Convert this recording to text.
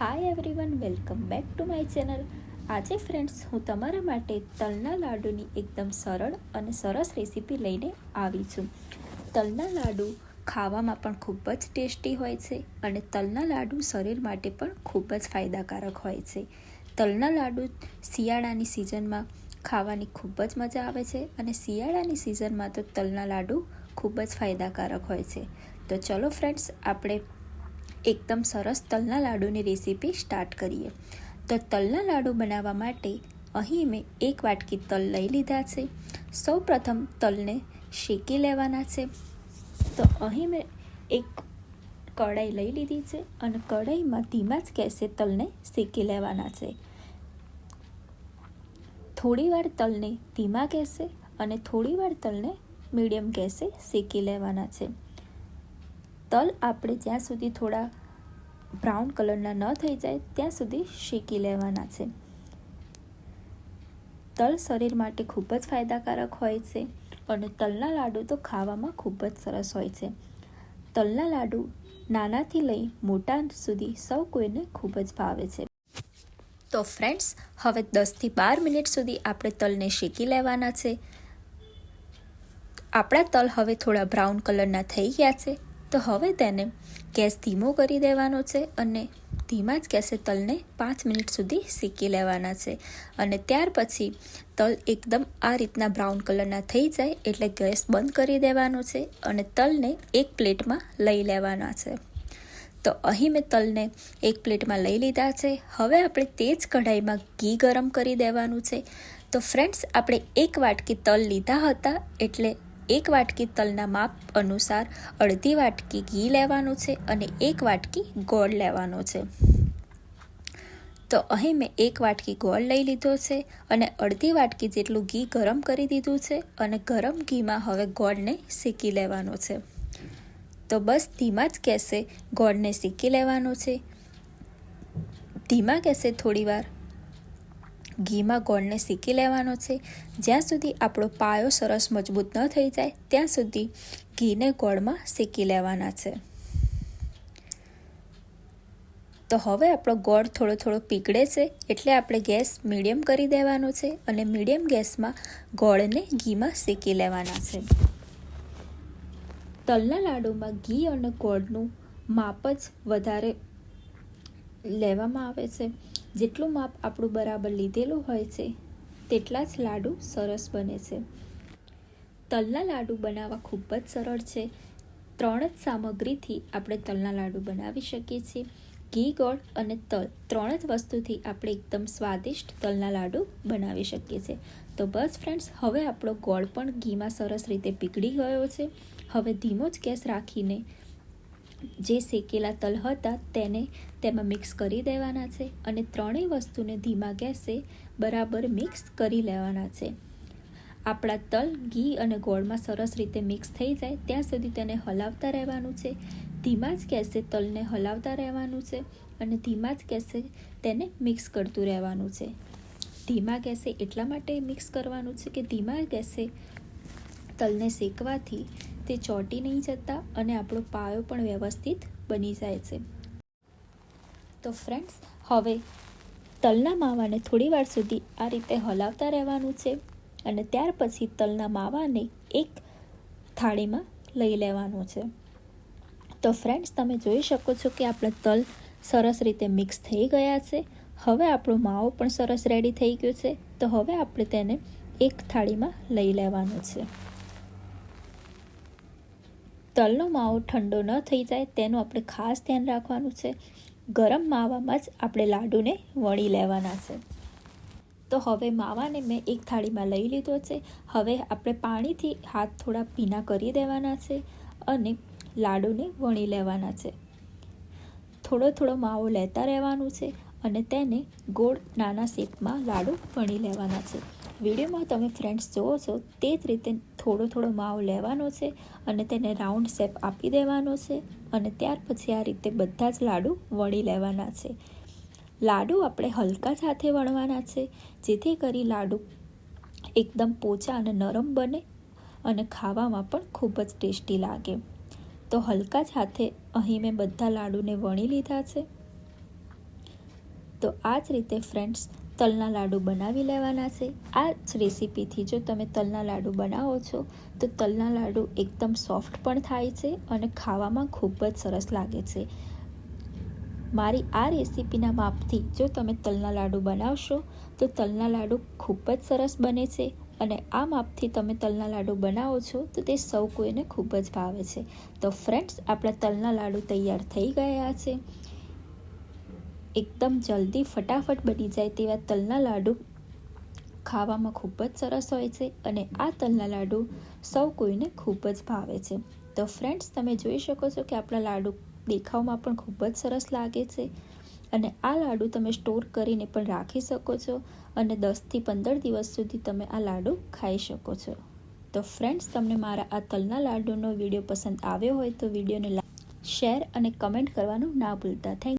Hi everyone welcome back to my channel આજે friends હું તમારા માટે તલના લાડુની એકદમ સરળ અને સરસ રેસીપી લઈને આવી છું. તલના લાડુ ખાવામાં પણ ખૂબ જ ટેસ્ટી હોય છે અને તલના લાડુ શરીર માટે પણ ખૂબ જ ફાયદાકારક હોય છે. તલના લાડુ શિયાળાની સિઝનમાં ખાવાની ખૂબ જ મજા આવે છે અને શિયાળાની સિઝનમાં તો તલના લાડુ ખૂબ જ ફાયદાકારક હોય છે. તો ચલો ફ્રેન્ડ્સ આપણે એકદમ સરસ તલના લાડુની રેસીપી સ્ટાર્ટ કરીએ. તો તલના લાડુ બનાવવા માટે અહીં મેં એક વાટકી તલ લઈ લીધા છે. સૌ પ્રથમ તલને શેકી લેવાના છે. તો અહીં મેં એક કઢાઈ લઈ લીધી છે અને કઢાઈમાં ધીમા જ ગેસે તલને શેકી લેવાના છે. થોડીવાર તલને ધીમા ગેસે અને થોડીવાર તલને મીડિયમ ગેસે શેકી લેવાના છે. તલ આપણે જ્યાં સુધી થોડા બ્રાઉન કલરના ન થઈ જાય, ત્યાં સુધી શેકી લેવાના છે. તલ શરીર માટે ખૂબ જ ફાયદાકારક હોય છે અને તલના લાડુ તો ખાવામાં ખૂબ જ સરસ હોય છે. તલના લાડુ નાનાથી લઈ મોટા સુધી સૌ કોઈને ખૂબ જ ભાવે છે. તો ફ્રેન્ડ્સ, હવે દસથી બાર મિનિટ સુધી આપણે તલને શેકી લેવાના છે. આપણા તલ હવે થોડા બ્રાઉન કલરના થઈ ગયા છે. તો હવે તેને ગેસ ધીમો કરી દેવાનો છે અને ધીમા જ ગેસે તલને પાંચ મિનિટ સુધી શેકી લેવાના છે. અને ત્યાર પછી તલ એકદમ આ રીતના બ્રાઉન કલરના થઈ જાય એટલે ગેસ બંધ કરી દેવાનો છે અને તલને એક પ્લેટમાં લઈ લેવાના છે. તો અહીં મેં તલને એક પ્લેટમાં લઈ લીધા છે. હવે આપણે તે જ કઢાઈમાં ઘી ગરમ કરી દેવાનું છે. તો ફ્રેન્ડ્સ, આપણે એક વાટકી તલ લીધા હતા એટલે એક વાટકી તલના માપ અનુસાર અડધી વાટકી ઘી લેવાનું છે અને એક વાટકી ગોળ લેવાનો છે. તો અહીં મેં એક વાટકી ગોળ લઈ લીધો છે અને અડધી વાટકી જેટલું ઘી ગરમ કરી દીધું છે અને ગરમ ઘીમાં હવે ગોળને શેકી લેવાનો છે. તો બસ ધીમા જ ગેસે ગોળને શેકી લેવાનો છે. ધીમા ગેસે થોડીવાર ઘીમાં ગોળને શેકી લેવાનો છે. જ્યાં સુધી આપણો પાયો સરસ મજબૂત ન થઈ જાય, ત્યાં સુધી ઘીને ગોળમાં શેકી લેવાના છે. તો હવે આપણો ગોળ થોડો થોડો પીગળે છે એટલે આપણે ગેસ મીડિયમ કરી દેવાનો છે અને મીડિયમ ગેસમાં ગોળને ઘીમાં શેકી લેવાના છે. તલના લાડુમાં ઘી અને ગોળનું માપ જ વધારે લેવામાં આવે છે. જેટલું માપ આપણું બરાબર લીધેલું હોય છે, તેટલા જ લાડુ સરસ બને છે. તલના લાડુ બનાવવા ખૂબ જ સરળ છે. ત્રણ જ સામગ્રીથી આપણે તલના લાડુ બનાવી શકીએ છીએ. ઘી, ગોળ અને તલ ત્રણ જ વસ્તુથી આપણે એકદમ સ્વાદિષ્ટ તલના લાડુ બનાવી શકીએ છીએ. તો બસ ફ્રેન્ડ્સ, હવે આપણો ગોળ પણ ઘીમાં સરસ રીતે પીગળી ગયો છે. હવે ધીમો જ ગેસ રાખીને જે શેકેલા તલ હતા તેને તેમાં મિક્સ કરી દેવાના છે અને ત્રણેય વસ્તુને ધીમા ગેસે બરાબર મિક્સ કરી લેવાના છે. આપણા તલ, ઘી અને ગોળમાં સરસ રીતે મિક્સ થઈ જાય ત્યાં સુધી તેને હલાવતા રહેવાનું છે. ધીમા જ ગેસે તલને હલાવતા રહેવાનું છે અને ધીમા જ ગેસે તેને મિક્સ કરતું રહેવાનું છે. ધીમા ગેસે એટલા માટે મિક્સ કરવાનું છે કે ધીમા ગેસે તલને શેકવાથી તે ચોંટી નહીં જતા અને આપણો પાયો પણ વ્યવસ્થિત બની જાય છે. તો ફ્રેન્ડ્સ હવે તલના માવાને થોડી વાર સુધી આ રીતે હલાવતા રહેવાનું છે અને ત્યાર પછી તલના માવાને એક થાળીમાં લઈ લેવાનું છે. તો ફ્રેન્ડ્સ તમે જોઈ શકો છો કે આપણા તલ સરસ રીતે મિક્સ થઈ ગયા છે. હવે આપણો માવો પણ સરસ રેડી થઈ ગયો છે. તો હવે આપણે તેને એક થાળીમાં લઈ લેવાનું છે. તલનો માવો ઠંડો ન થઈ જાય તેનું આપણે ખાસ ધ્યાન રાખવાનું છે. ગરમ માવામાં જ આપણે લાડુને વણી લેવાના છે. તો હવે માવાને મેં એક થાળીમાં લઈ લીધો છે. હવે આપણે પાણીથી હાથ થોડા ભીના કરી દેવાના છે અને લાડુને વણી લેવાના છે. થોડો થોડો માવો લેતા રહેવાનું છે અને તેને ગોળ નાના શેપમાં લાડુ વણી લેવાના છે. વિડીયોમાં તમે ફ્રેન્ડ્સ જુઓ છો, તે જ રીતે થોડો થોડો માવો લેવાનો છે અને તેને રાઉન્ડ શેપ આપી દેવાનો છે અને ત્યાર પછી આ રીતે બધા જ લાડુ વણી લેવાના છે. લાડુ આપણે હલકા સાથે વણવાના છે, જેથી કરી લાડુ એકદમ પોચા અને નરમ બને અને ખાવામાં પણ ખૂબ જ ટેસ્ટી લાગે. તો હલકા હાથે અહીં મેં બધા લાડુને વણી લીધા છે. તો આ જ રીતે ફ્રેન્ડ્સ તલના લાડુ બનાવી લેવાના છે. આ જ રેસીપીથી જો તમે તલના લાડુ બનાવો છો, તો તલના લાડુ એકદમ સોફ્ટ પણ થાય છે અને ખાવામાં ખૂબ જ સરસ લાગે છે. મારી આ રેસીપીના માપથી જો તમે તલના લાડુ બનાવશો, તો તલના લાડુ ખૂબ જ સરસ બને છે અને આ માપથી તમે તલના લાડુ બનાવો છો, તો તે સૌ કોઈને ખૂબ જ ભાવે છે. તો ફ્રેન્ડ્સ, આપણા તલના લાડુ તૈયાર થઈ ગયા છે. એકદમ જલ્દી ફટાફટ બની જાય તેવા તલના લાડુ ખાવામાં ખૂબ જ સરસ હોય છે અને આ તલના લાડુ સૌ કોઈને ખૂબ જ ભાવે છે. તો ફ્રેન્ડ્સ તમે જોઈ શકો છો કે આપણા લાડુ દેખાવમાં પણ ખૂબ જ સરસ લાગે છે અને આ લાડુ તમે સ્ટોર કરીને પણ રાખી શકો છો અને દસથી પંદર દિવસ સુધી તમે આ લાડુ ખાઈ શકો છો. તો ફ્રેન્ડ્સ તમને મારા આ તલના લાડુનો વીડિયો પસંદ આવ્યો હોય તો વિડીયોને શેર અને કમેન્ટ કરવાનું ના ભૂલતા. થેન્ક